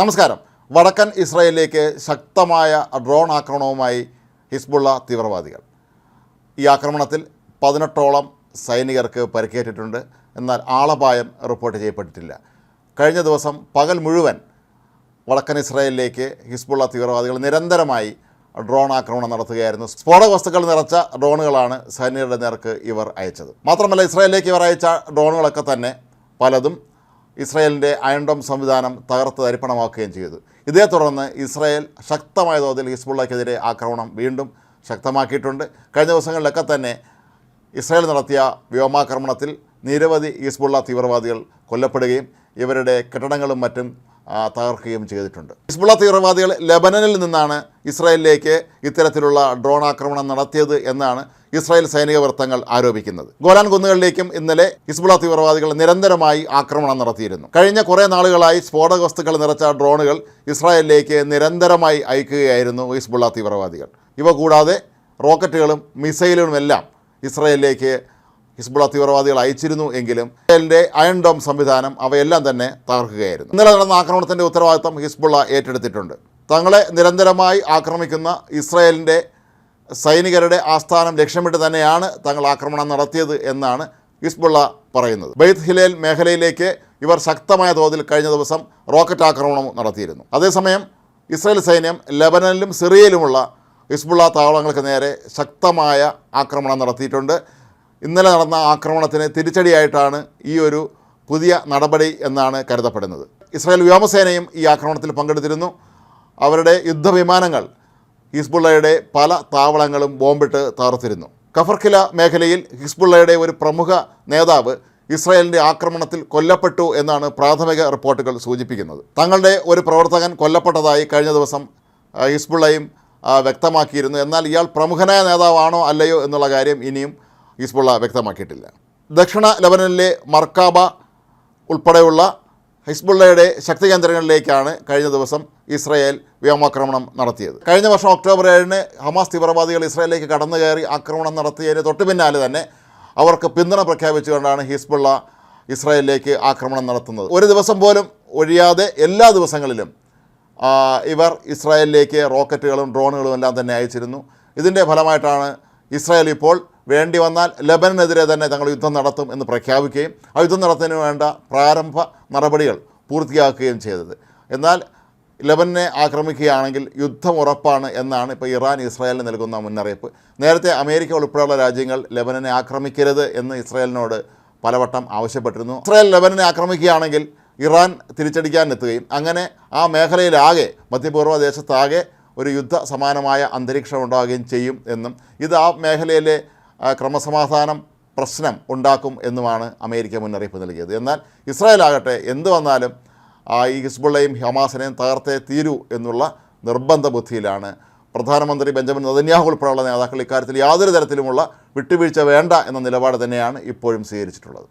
നമസ്കാരം. വടക്കൻ ഇസ്രായേലിലേക്ക് ശക്തമായ ഡ്രോൺ ആക്രമണവുമായി ഹിസ്ബുള്ള തീവ്രവാദികൾ. ഈ ആക്രമണത്തിൽ പതിനെട്ടോളം സൈനികർക്ക് പരിക്കേറ്റിട്ടുണ്ട്. എന്നാൽ ആളപായം റിപ്പോർട്ട് ചെയ്യപ്പെട്ടിട്ടില്ല. കഴിഞ്ഞ ദിവസം പകൽ മുഴുവൻ വടക്കൻ ഇസ്രായേലിലേക്ക് ഹിസ്ബുള്ള തീവ്രവാദികൾ നിരന്തരമായി ഡ്രോൺ ആക്രമണം നടത്തുകയായിരുന്നു. സ്ഫോടക വസ്തുക്കൾ നിറച്ച ഡ്രോണുകളാണ് സൈനികരുടെ നേർക്ക് ഇവർ അയച്ചത്. മാത്രമല്ല ഇസ്രായേലിലേക്ക് ഇവർ അയച്ച ഡ്രോണുകളൊക്കെ തന്നെ പലതും ഇസ്രായേലിന്റെ അയൺഡോം സംവിധാനം തകർത്ത് തരിപ്പണമാക്കുകയും ചെയ്തു. ഇതേ തുടർന്ന് ഇസ്രയേൽ ശക്തമായ തോതിൽ ഹിസ്ബുള്ളക്കെതിരെ ആക്രമണം വീണ്ടും ശക്തമാക്കിയിട്ടുണ്ട്. കഴിഞ്ഞ ദിവസങ്ങളിലൊക്കെ തന്നെ ഇസ്രയേൽ നടത്തിയ വ്യോമാക്രമണത്തിൽ നിരവധി ഹിസ്ബുള്ള തീവ്രവാദികൾ കൊല്ലപ്പെടുകയും ഇവരുടെ കെട്ടിടങ്ങളും മറ്റും തകർക്കുകയും ചെയ്തിട്ടുണ്ട്. ഹിസ്ബുള്ള തീവ്രവാദികൾ ലെബനനിൽ നിന്നാണ് ഇസ്രായേലിലേക്ക് ഇത്തരത്തിലുള്ള ഡ്രോൺ ആക്രമണം നടത്തിയത് എന്നാണ് ഇസ്രായേൽ സൈനിക വൃത്തങ്ങൾ ആരോപിക്കുന്നത്. ഗോലാൻ കുന്നുകളിലേക്കും ഇന്നലെ ഹിസ്ബുള്ള തീവ്രവാദികൾ നിരന്തരമായി ആക്രമണം നടത്തിയിരുന്നു. കഴിഞ്ഞ കുറേ നാളുകളായി സ്ഫോടക വസ്തുക്കൾ നിറച്ച ഡ്രോണുകൾ ഇസ്രായേലിലേക്ക് നിരന്തരമായി അയക്കുകയായിരുന്നു ഹിസ്ബുള്ള തീവ്രവാദികൾ. ഇവ കൂടാതെ റോക്കറ്റുകളും മിസൈലുകളുമെല്ലാം ഇസ്രായേലിലേക്ക് ഹിസ്ബുള്ള തീവ്രവാദികൾ അയച്ചിരുന്നു എങ്കിലും ഇസ്രായേലിന്റെ അയൺ ഡോം സംവിധാനം അവയെല്ലാം തന്നെ തകർക്കുകയായിരുന്നു. ഇന്നലെ നടന്ന ആക്രമണത്തിന്റെ ഉത്തരവാദിത്തം ഹിസ്ബുള ഏറ്റെടുത്തിട്ടുണ്ട്. തങ്ങളെ നിരന്തരമായി ആക്രമിക്കുന്ന ഇസ്രായേലിന്റെ സൈനികരുടെ ആസ്ഥാനം ലക്ഷ്യമിട്ട് തന്നെയാണ് തങ്ങൾ ആക്രമണം നടത്തിയത് എന്നാണ് ഹിസ്ബുള്ള പറയുന്നത്. ബെയ്ത്ത് ഹിലേൽ മേഖലയിലേക്ക് ഇവർ ശക്തമായ തോതിൽ കഴിഞ്ഞ ദിവസം റോക്കറ്റ് ആക്രമണം നടത്തിയിരുന്നു. അതേസമയം ഇസ്രായേൽ സൈന്യം ലെബനനിലും സിറിയയിലുമുള്ള ഹിസ്ബുള്ള താവളങ്ങൾക്ക് നേരെ ശക്തമായ ആക്രമണം നടത്തിയിട്ടുണ്ട്. ഇന്നലെ നടന്ന ആക്രമണത്തിന് തിരിച്ചടിയായിട്ടാണ് ഈ ഒരു പുതിയ നടപടി എന്നാണ് കരുതപ്പെടുന്നത്. ഇസ്രായേൽ വ്യോമസേനയും ഈ ആക്രമണത്തിൽ പങ്കെടുത്തിരുന്നു. അവരുടെ യുദ്ധവിമാനങ്ങൾ ഹിസ്ബുള്ളയുടെ പല താവളങ്ങളും ബോംബിട്ട് തകർത്തിരുന്നു. കഫർഖില മേഖലയിൽ ഹിസ്ബുള്ളയുടെ ഒരു പ്രമുഖ നേതാവ് ഇസ്രായേലിന്റെ ആക്രമണത്തിൽ കൊല്ലപ്പെട്ടു എന്നാണ് പ്രാഥമിക റിപ്പോർട്ടുകൾ സൂചിപ്പിക്കുന്നത്. തങ്ങളുടെ ഒരു പ്രവർത്തകൻ കൊല്ലപ്പെട്ടതായി കഴിഞ്ഞ ദിവസം ഹിസ്ബുള്ളയും വ്യക്തമാക്കിയിരുന്നു. എന്നാൽ ഇയാൾ പ്രമുഖനായ നേതാവാണോ അല്ലയോ എന്നുള്ള കാര്യം ഇനിയും ഹിസ്ബുള്ള വ്യക്തമാക്കിയിട്ടില്ല. ദക്ഷിണ ലബനനിലെ മർക്കാബ ഉൾപ്പെടെയുള്ള ഹിസ്ബുള്ളയുടെ ശക്തി കേന്ദ്രങ്ങളിലേക്കാണ് കഴിഞ്ഞ ദിവസം ഇസ്രായേൽ വ്യോമാക്രമണം നടത്തിയത്. കഴിഞ്ഞ വർഷം ഒക്ടോബർ ഏഴിന് ഹമാസ് തീവ്രവാദികൾ ഇസ്രായേലിലേക്ക് കടന്നു കയറി ആക്രമണം നടത്തിയതിന് തൊട്ടു പിന്നാലെ തന്നെ അവർക്ക് പിന്തുണ പ്രഖ്യാപിച്ചുകൊണ്ടാണ് ഹിസ്ബുള്ള ഇസ്രായേലിലേക്ക് ആക്രമണം നടത്തുന്നത്. ഒരു ദിവസം പോലും ഒഴിയാതെ എല്ലാ ദിവസങ്ങളിലും ഇവർ ഇസ്രായേലിലേക്ക് റോക്കറ്റുകളും ഡ്രോണുകളും എല്ലാം തന്നെ അയച്ചിരുന്നു. ഇതിന്റെ ഫലമായിട്ടാണ് ഇസ്രായേൽ ഇപ്പോൾ വേണ്ടി വന്നാൽ ലബനെതിരെ തന്നെ തങ്ങൾ യുദ്ധം നടത്തും എന്ന് പ്രഖ്യാപിക്കുകയും ആ യുദ്ധം നടത്തുന്നതിന് വേണ്ട പ്രാരംഭ നടപടികൾ പൂർത്തിയാക്കുകയും ചെയ്തത്. എന്നാൽ ലബനെ ആക്രമിക്കുകയാണെങ്കിൽ യുദ്ധം ഉറപ്പാണ് എന്നാണ് ഇപ്പോൾ ഇറാൻ ഇസ്രായേലിന് നൽകുന്ന മുന്നറിയിപ്പ്. നേരത്തെ അമേരിക്ക ഉൾപ്പെടെയുള്ള രാജ്യങ്ങൾ ലബനനെ ആക്രമിക്കരുത് എന്ന് ഇസ്രായേലിനോട് പലവട്ടം ആവശ്യപ്പെട്ടിരുന്നു. ഇസ്രായേൽ ലബനനെ ആക്രമിക്കുകയാണെങ്കിൽ ഇറാൻ തിരിച്ചടിക്കാൻ എത്തുകയും അങ്ങനെ ആ മേഖലയിലാകെ മധ്യപൂർവ ദേശത്താകെ ഒരു യുദ്ധ സമാനമായ അന്തരീക്ഷം ഉണ്ടാകുകയും ചെയ്യും എന്നും ഇത് ആ മേഖലയിലെ ക്രമസമാധാനം പ്രശ്നം ഉണ്ടാക്കും എന്നുമാണ് അമേരിക്ക മുന്നറിയിപ്പ് നൽകിയത്. എന്നാൽ ഇസ്രായേൽ ആകട്ടെ എന്ത് വന്നാലും ഈ ഹിസ്ബുള്ളയും ഹമാസിനെയും തകർത്തേ തീരൂ എന്നുള്ള നിർബന്ധ ബുദ്ധിയിലാണ്. പ്രധാനമന്ത്രി ബെഞ്ചമിൻ നദന്യാഹു ഉൾപ്പെടെയുള്ള നേതാക്കൾ ഇക്കാര്യത്തിൽ യാതൊരു തരത്തിലുമുള്ള വിട്ടുവീഴ്ച വേണ്ട എന്ന നിലപാട് തന്നെയാണ് ഇപ്പോഴും സ്വീകരിച്ചിട്ടുള്ളത്.